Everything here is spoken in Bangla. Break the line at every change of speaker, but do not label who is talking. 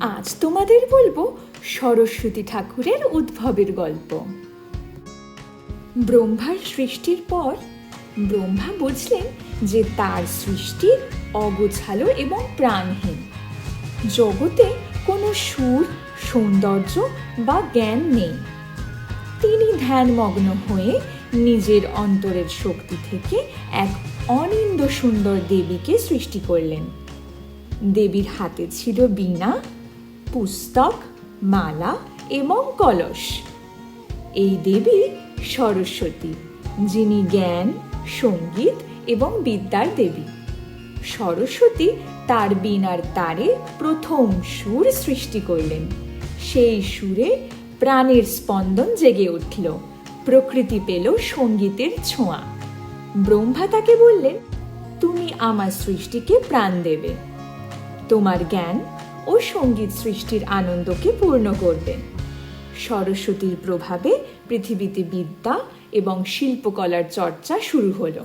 আজ তোমাদের বলব সরস্বতী ঠাকুরের উদ্ভবের গল্প। ব্রহ্মার সৃষ্টির পর ব্রহ্মা বুঝলেন যে তার সৃষ্টি অগোছালো এবং প্রাণহীন। জগতে কোনো সুর, সৌন্দর্য বা জ্ঞান নেই। তিনি ধ্যানমগ্ন হয়ে নিজের অন্তরের শক্তি থেকে এক অনিন্দ সুন্দর দেবীকে সৃষ্টি করলেন। দেবীর হাতে ছিল বীণা পুস্তক, মালা এবং কলস। এই দেবী সরস্বতী, যিনি জ্ঞান, সংগীত এবং বিদ্যার দেবী। সরস্বতী তার বীণার তারে প্রথম সুর সৃষ্টি করলেন। সেই সুরে প্রাণের স্পন্দন জেগে উঠল, প্রকৃতি পেল সঙ্গীতের ছোঁয়া। ব্রহ্মা তাকে বললেন, তুমি আমার সৃষ্টিকে প্রাণ দেবে। তোমার জ্ঞান ও সংগীত সৃষ্টির আনন্দকে পূর্ণ করবেন। সরস্বতীর প্রভাবে পৃথিবীতে বিদ্যা এবং শিল্পকলার চর্চা শুরু হলো।